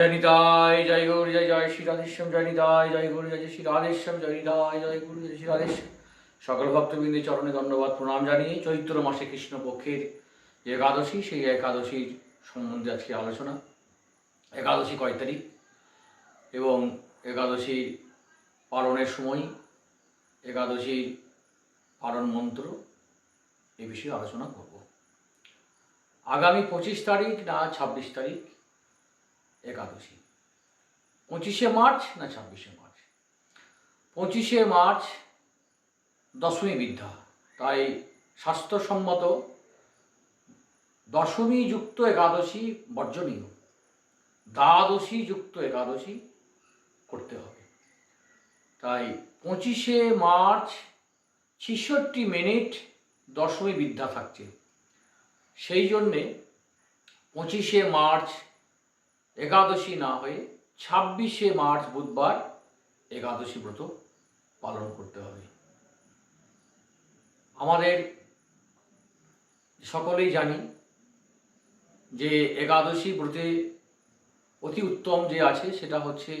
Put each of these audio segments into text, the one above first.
জয় নিতাই জয় গৌর, জয় জয় শ্রী রাধেশ্যাম জয় নিতাই, জয় গৌর, জয় শ্রী রাধেশ্যাম জয় নিতাই, জয় গৌর, জয় শ্রী রাধেশ্যাম সকল ভক্তবৃন্দের চরণে ধন্যবাদ, প্রণাম জানিয়ে চৈত্র মাসে কৃষ্ণপক্ষের একাদশী, সেই একাদশীর সম্বন্ধে আজকে আলোচনা। একাদশী কয় তারিখ? এবং একাদশীর পালনের সময়, একাদশীর পালন মন্ত্র এ বিষয়ে আলোচনা করব। আগামী পঁচিশ তারিখ না ছাব্বিশ তারিখ? একাদশী। পঁচিশে মার্চ না ছাব্বিশে মার্চ? পঁচিশে মার্চ দশমী বিদ্যা। তাই স্বাস্থ্যসম্মত দশমী যুক্ত একাদশী বর্জনীয়। দ্বাদশী যুক্ত একাদশী করতে হবে। তাই পঁচিশে মার্চ ছিষট্টি মিনিট দশমী বিদ্যা থাকছে। সেই জন্যে পঁচিশে মার্চ একাদশী না হয়ে ছাব্বিশে মার্চ বুধবার একাদশী ব্রত পালন করতে হবে। আমাদের সকলেই জানি যে একাদশী ব্রতে অতি উত্তম যে আছে সেটা হচ্ছে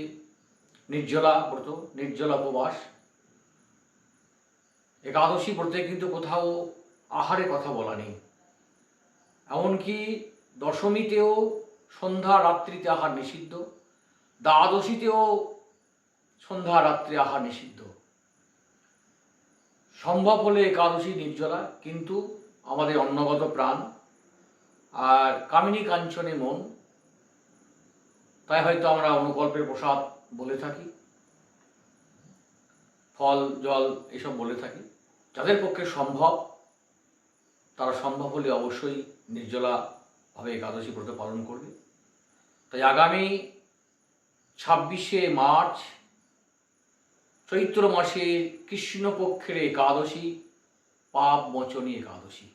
নির্জলা ব্রত, নির্জলা উপবাস। একাদশী ব্রতে কিন্তু কোথাও আহারে কথা বলা নেই। এমনকি দশমীতেও সন্ধ্যা রাত্রিতে আহার নিষিদ্ধ। দ্বাদশীতেও সন্ধ্যা রাত্রি আহার নিষিদ্ধ। সম্ভব হলে একাদশী নির্জলা, কিন্তু আমাদের অন্নগত প্রাণ। আর কামিনী কাঞ্চনে মন। তাই হয়তো আমরা অনুকল্পের প্রসাদ বলে থাকি। ফল, জল, এসব বলে থাকি। যাদের পক্ষে সম্ভব, তারা সম্ভব হলে অবশ্যই নির্জলাভাবে একাদশী ব্রত পালন করবে। তাই আগামী ছাব্বিশে মার্চ, চৈত্র মাসের কৃষ্ণপক্ষের একাদশী, পাপ মোচনী একাদশী।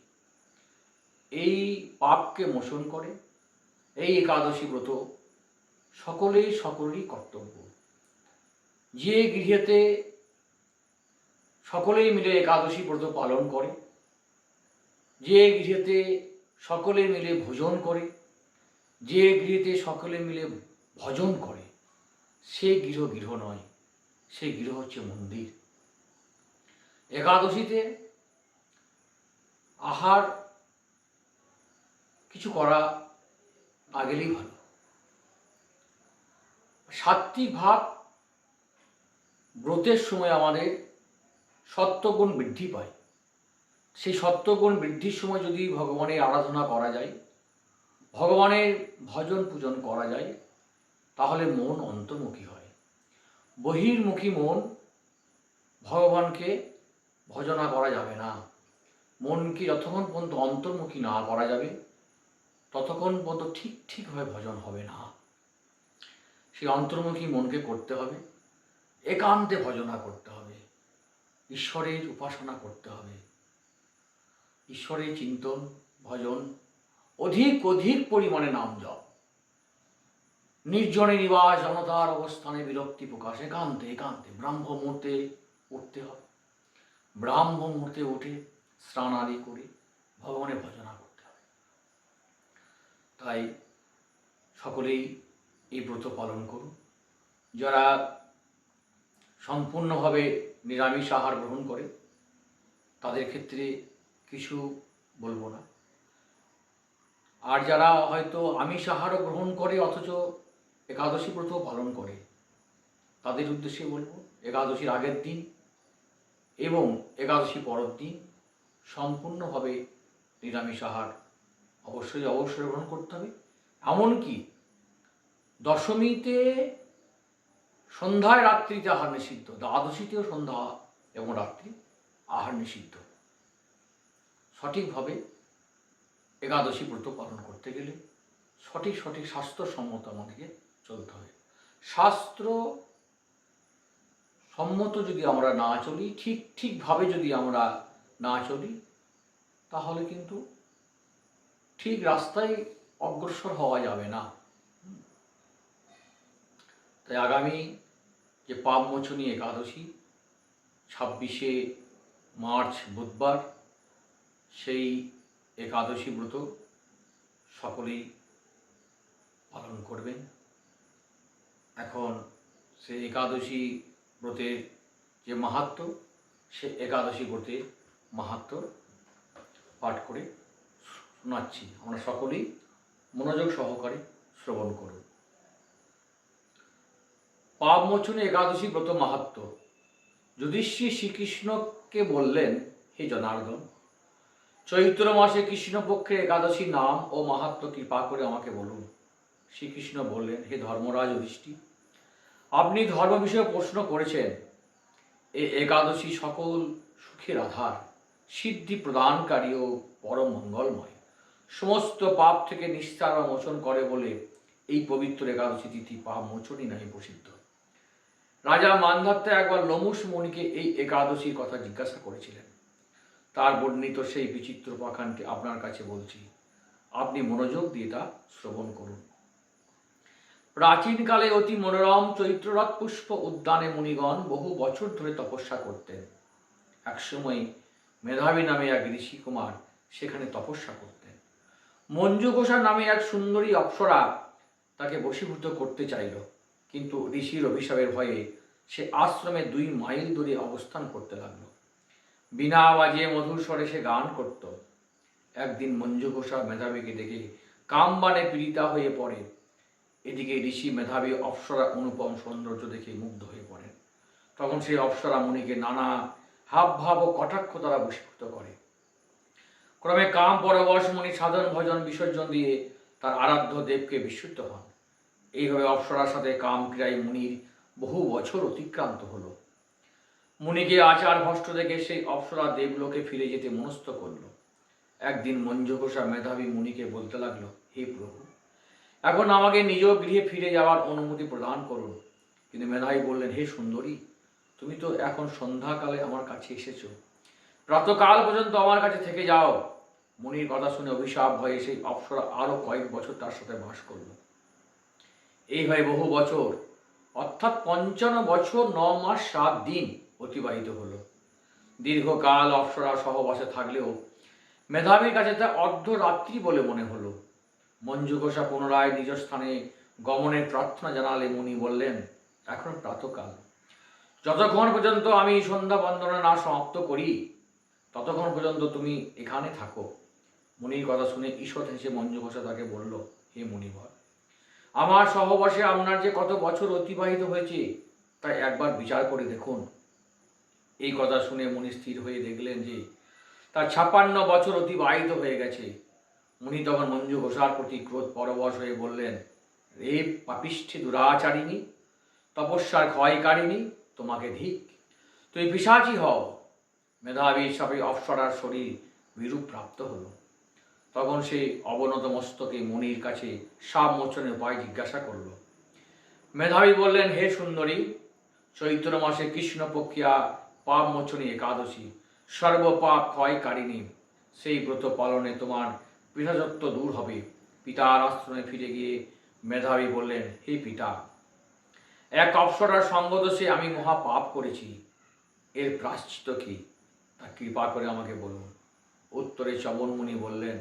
এই পাপকে মোচন করে, এই একাদশী ব্রত সকলেই সকলেরই কর্তব্য। যে গৃহেতে সকলেই মিলে একাদশী ব্রত পালন করে, যে গৃহেতে সকলে মিলে ভোজন করে, যে গৃহেতে সকলে মিলে ভজন করে, সে গৃহ গৃহ নয়, সে গৃহ হচ্ছে মন্দির। একাদশীতে আহার কিছু করা না গেলেই ভালো। সাত্বিক ভাব ব্রতের সময় আমাদের সত্যগুণ বৃদ্ধি পায়। সেই সত্যগুণ বৃদ্ধির সময় যদি ভগবানের আরাধনা করা যায়, ভগবানের ভজন পূজন করা যায়, তাহলে মন অন্তর্মুখী হয়। বহির্মুখী মন ভগবানকে ভজনা করা যাবে না। মনকে যতক্ষণ পর্যন্ত অন্তর্মুখী না করা যাবে, ততক্ষণ পর্যন্ত ঠিক ঠিকভাবে ভজন হবে না। সেই অন্তর্মুখী মনকে করতে হবে, একান্তে ভজনা করতে হবে, ঈশ্বরের উপাসনা করতে হবে। ঈশ্বরের চিন্তন, ভজন, অধিক অধিক পরিমাণে নাম জপ। নির্জনে নিবাস জনতার অবস্থানে বিরক্তি প্রকাশ। একান্তে একান্তে ব্রাহ্ম মুহূর্তে উঠতে হবে ব্রাহ্ম মুহূর্তে উঠে স্নান আদি করে ভগবানের ভজনা করতে হবে তাই সকলেই এই ব্রত পালন করুন। যারা সম্পূর্ণভাবে নিরামিষ আহার গ্রহণ করে, তাদের ক্ষেত্রে কিছু বলব না। আর যারা হয়তো আমিষ আহারও গ্রহণ করে, অথচ একাদশী ব্রত পালন করে, তাদের উদ্দেশ্যে বলব, একাদশীর আগের দিন এবং একাদশী পরের দিন সম্পূর্ণভাবে নিরামিষ আহার অবশ্যই অবশ্যই গ্রহণ করতে হবে। এমনকি দশমীতে সন্ধ্যায় রাত্রিতে আহার নিষিদ্ধ, দ্বাদশীতেও সন্ধ্যা এবং রাত্রি আহার নিষিদ্ধ। সঠিকভাবে একাদশী ব্রত পালন করতে গেলে সঠিক সঠিক স্বাস্থ্যসম্মত আমাদেরকে চলতে হবে। শাস্ত্র সম্মত যদি আমরা না চলি, ঠিক ঠিকভাবে যদি আমরা না চলি, তাহলে কিন্তু ঠিক রাস্তায় অগ্রসর হওয়া যাবে না। তাই আগামী যে পাপমোচনী একাদশী, ছাব্বিশে মার্চ বুধবার সেই একাদশী ব্রত সকলেই পালন করবেন। এখন সে একাদশী ব্রতের যে মাহাত্ম, সে একাদশী ব্রতের মাহাত্ম পাঠ করে শোনাচ্ছি। আমরা সকলেই মনোযোগ সহকারে শ্রবণ করুন। পাপ মোচনে একাদশী ব্রত মাহাত্ম। যুধিষ্ঠির শ্রীকৃষ্ণকে বললেন, হে জনার্দন চৈত্র মাসে কৃষ্ণপক্ষের একাদশী নাম ও মাহাত্ম কৃপা করে আমাকে বলুন। শ্রীকৃষ্ণ বললেন, হে ধর্মরাজ যুধিষ্ঠির আপনি ধর্ম বিষয়ে প্রশ্ন করেছেন। এই একাদশী সকল সুখের আধার, সিদ্ধি প্রদানকারী ও পরম মঙ্গলময়। সমস্ত পাপ থেকে নিস্তার মোচন করে বলে এই পবিত্র একাদশী তিথি পাপ মোচনই নামে প্রসিদ্ধ। রাজা মান্ধাত্তা একবার লমুস মণিকে এই একাদশীর কথা জিজ্ঞাসা করেছিলেন। তার বর্ণিত সেই বিচিত্র পাখানটি আপনার কাছে বলছি। আপনি মনোযোগ দিয়ে তা শ্রবণ করুন। প্রাচীনকালে অতি মনোরম চৈত্ররথ পুষ্প উদ্যানে মুনিগণ বহু বছর ধরে তপস্যা করতেন। একসময় মেধাবী নামে এক ঋষি কুমার সেখানে তপস্যা করতেন। মঞ্জু ঘোষা নামে এক সুন্দরী অপ্সরা তাকে বশীভূত করতে চাইল, কিন্তু ঋষির অভিশাপের ভয়ে সে আশ্রমে দুই মাইল দূরে অবস্থান করতে লাগল। বিনা বাজিয়ে মধুর স্বরে সে গান করত। একদিন মঞ্জু ঘোষা মেধাবীকে দেখে কামবানে পীড়িতা হয়ে পড়ে। এদিকে ঋষি মেধাবী অপ্সরা অনুপম সৌন্দর্য দেখে মুগ্ধ হয়ে পড়েন। তখন সেই অপ্সরা মুনিকে নানা হাব ভাব ও কটাক্ষ দ্বারা বশীভূত করে। ক্রমে কাম পরবশ মুনি সাধন ভজন বিসর্জন দিয়ে তার আরাধ্য দেবকে বিশুদ্ধ হন। এইভাবে অপ্সরার সাথে কাম ক্রিয়ায় মুনির বহু বছর অতিক্রান্ত হলো। মুনিকে আচার ভষ্ট দেখে সেই অপ্সরা দেবলোকে ফিরে যেতে মনস্থ করল। একদিন মঞ্জুঘোষা মেধাবী মুনিকে বলতে লাগল, হে প্রভু, এখন আমাকে নিজ গৃহে ফিরে যাওয়ার অনুমতি প্রদান করুন। কিন্তু মেধাবী বললেন, হে সুন্দরী, তুমি তো এখন সন্ধ্যাকালে আমার কাছে এসেছ। প্রাতকাল পর্যন্ত আমার কাছে থেকে যাও। মুনির কথা শুনে অভিশাপ ভয়ে সেই অপ্সরা আরও কয়েক বছর তার সাথে বাস করল। এইভাবে বহু বছর, অর্থাৎ পঞ্চান্ন বছর, ন মাস, সাত দিন। অতিবাহিত হলো। দীর্ঘকাল অপ্সরা সহবাসে থাকলেও মেধাবীর কাছে তা অর্ধরাত্রি বলে মনে হলো। মঞ্জু ঘোষা পুনরায় নিজ স্থানে গমনের প্রার্থনা জানালে মুনি বললেন, এখন প্রাতকাল। যতক্ষণ পর্যন্ত আমি সন্ধ্যা বন্দনা না সমাপ্ত করি, ততক্ষণ পর্যন্ত তুমি এখানে থাকো। মুনির কথা শুনে ঈশ্বর হেসে মঞ্জু ঘোষা তাকে বলল, হে মুনিবর, আমার সহবাসে আপনার যে কত বছর অতিবাহিত হয়েছে তাই একবার বিচার করে দেখুন। এই কথা শুনে মুনি স্থির হয়ে দেখলেন যে তার ছাপ্পান্ন বছর অতিবাহিত হয়ে গেছে। মুনি তখন মঞ্জু ঘোষার প্রতি ক্রোধ পরবশ হয়ে বললেন, রে পাপিষ্ঠে দুরাচারিণী, তপস্যার ক্ষয়কারিণী, তোমাকে ধিক। তুই পিসাচি হও। মেধাবী সাপে অপসরার শরীর বিরূপ প্রাপ্ত হলো। তখন সে অবনত মস্তকে মুনির কাছে সাপ মোচনের উপায় জিজ্ঞাসা করল। মেধাবী বললেন, হে সুন্দরী, চৈত্র মাসে কৃষ্ণপক্ষিয়া পাপ মোচনী একাদশী, সর্বপাপ ক্ষয়কারিণী। সেই ব্রত পালনে তোমার পিতাযত্ব দূর হবে। পিতার আশ্রমে ফিরে গিয়ে মেধাবী বললেন, হে পিতা, এক অপসরার সঙ্গদোষে আমি মহা পাপ করেছি। এর প্রাশ্চিত কি? তা কৃপা করে আমাকে বলুন। উত্তরে চবনমুনি বললেন,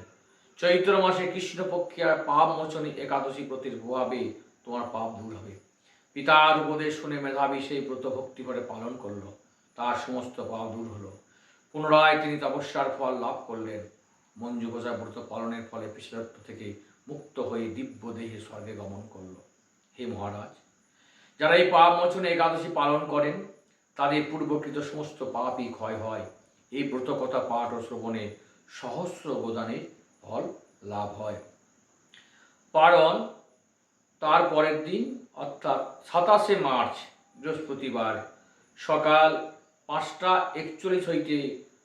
চৈত্র মাসে কৃষ্ণপক্ষিয়া পাপ মোচনী একাদশী ব্রতের প্রভাবে তোমার পাপ দূর হবে। পিতার উপদেশ শুনে মেধাবী সেই ব্রত ভক্তি করে পালন করল। তার সমস্ত পাপ দূর হলো। পুনরায় তিনি তপস্যার ফল লাভ করলেন। মঞ্জু ব্রত পালনের ফলে পিছলত্ব থেকে মুক্ত হয়ে দিব্য দেহে স্বর্গে গমন করল। হে মহারাজ, যারা এই পাপ মোচনে একাদশী পালন করেন, তাদের পূর্বকৃত সমস্ত পাপই ক্ষয় হয়। এই ব্রত কথা পাঠ ও শ্রবণে সহস্র অবদানের ফল লাভ হয়। পারণ, তার পরের দিন, অর্থাৎ সাতাশে মার্চ, বৃহস্পতিবার, সকাল পাঁচটা একচল্লিশ হইতে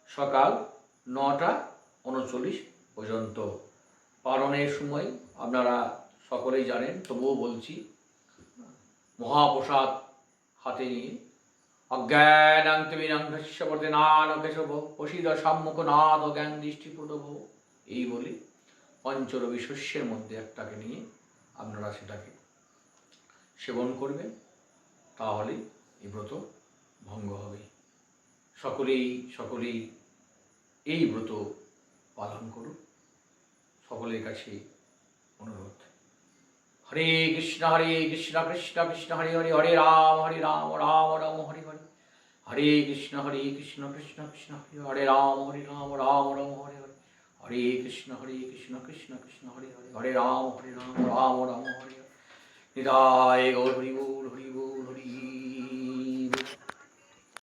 সকাল নটা উনচল্লিশ পর্যন্ত। পালনের সময় আপনারা সকলেই জানেন, তবুও বলছি, মহাপ্রসাদ হাতে নিয়ে। অজ্ঞানাং তিমিরাং ভস্যবর্তে নান কেশব প্রসিদ সম্মুখ নাথ জ্ঞান দৃষ্টি এই বলে পঞ্চরবি শস্যের মধ্যে একটাকে নিয়ে আপনারা সেটাকে সেবন করবেন তাহলে এই ব্রত ভঙ্গ হবে। সকলেই সকলেই এই ব্রত পালন করুন। সকলের কাছে অনুরোধ। হরে কৃষ্ণ হরে কৃষ্ণ কৃষ্ণ কৃষ্ণ, হরে হরে হরে রাম হরে রাম রাম রাম, হরে হরে। হরে কৃষ্ণ হরে কৃষ্ণ কৃষ্ণ কৃষ্ণ, হরে হরে রাম হরে রাম রাম রাম, হরে হরে। হরে কৃষ্ণ হরে কৃষ্ণ কৃষ্ণ কৃষ্ণ, হরে হরে। হরে রাম হরে রাম রাম রাম, হরে হরে। নিতাই গৌর হরি বল।